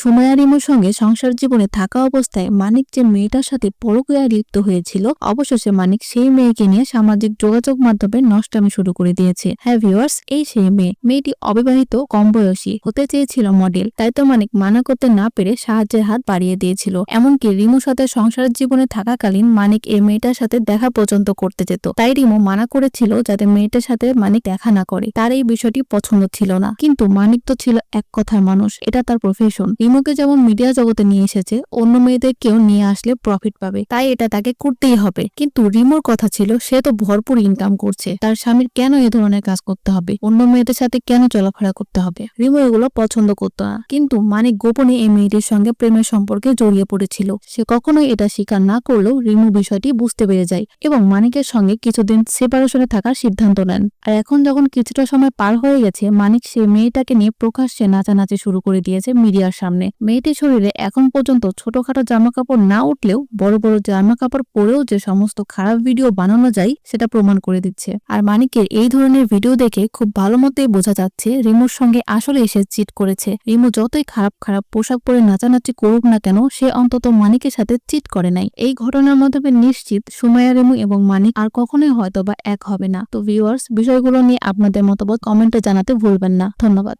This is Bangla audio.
সুমাইয়া রিমুর সঙ্গে সংসার জীবনে থাকা অবস্থায় মানিক যে মেয়েটার সাথে পরকীয়ায় লিপ্ত হয়েছিল, অবশেষে মানিক সেই মেয়েকে নিয়ে সামাজিক যোগাযোগ মাধ্যমে নষ্টামি শুরু করে দিয়েছে। হ্যাঁ ভিউয়ার্স, এই সেই মেয়ে। মেয়েটি অবিবাহিত, কম বয়সী, হতে চেয়েছিল মডেল, তাই তো মানিক মানা করতে না পেরে সাহায্যের হাত বাড়িয়ে দিয়েছিল। এমনকি রিমুর সাথে সংসারের জীবনে থাকাকালীন মানিক এই মেয়েটার সাথে দেখা পর্যন্ত করতে যেত। তাই রিমু মানা করেছিল যাতে মেয়েটার সাথে মানিক দেখা না করে। তার এই বিষয়টি পছন্দ ছিল না। কিন্তু মানিক তো ছিল এক কথার মানুষ, এটা তার প্রফেশন রিমুকে যেমন মিডিয়া জগতে নিয়ে এসেছে, অন্য মেয়েদেরকেও নিয়ে আসলে প্রফিট পাবে। তাই এটা তাকে করতেই হবে। কিন্তু রিমোর কথা ছিল, সে তো ভরপুর ইনকাম করছে। তার স্বামীর কেন এ ধরনের কাজ করতে হবে? অন্য মেয়েদের সাথে কেন চলাফেরা করতে হবে? রিমো এগুলো পছন্দ করতো না। কিন্তু মানিক গোপনে এই মেয়েটির সঙ্গে প্রেমের সম্পর্কে জড়িয়ে পড়েছিল। সে কখনোই এটা স্বীকার না করলেও রিমু বিষয়টি বুঝতে পেরে যায় এবং মানিকের সঙ্গে কিছুদিন সেপারেশনে থাকার সিদ্ধান্ত নেন। আর এখন যখন কিছুটা সময় পার হয়ে গেছে, মানিক সে মেয়েটাকে নিয়ে প্রকাশ্যে নাচানাচি শুরু করে দিয়েছে মিডিয়ার সামনে। মেয়েটির শরীরে এখন পর্যন্ত ছোটখাটো জামা কাপড় না উঠলেও বড় বড় জামা কাপড় পরেও যে সমস্ত খারাপ ভিডিও বানানো যায় সেটা প্রমাণ করে দিচ্ছে। আর মানিকের এই ধরনের ভিডিও দেখে খুব ভালো মতোই বোঝা যাচ্ছে রিমুর সঙ্গে আসলে এসে চিট করেছে। রিমু যতই খারাপ খারাপ পোশাক পরে নাচানাচি করুক না কেন, সে অন্তত মানিকের সাথে চিট করে নাই। এই ঘটনার মাধ্যমে নিশ্চিত সুমাইয়া, রেমু এবং মানিক আর কখনোই হয়তো বা এক হবে না। তো ভিউয়ার্স বিষয়গুলো নিয়ে আপনাদের মতামত কমেন্টে জানাতে ভুলবেন না। ধন্যবাদ।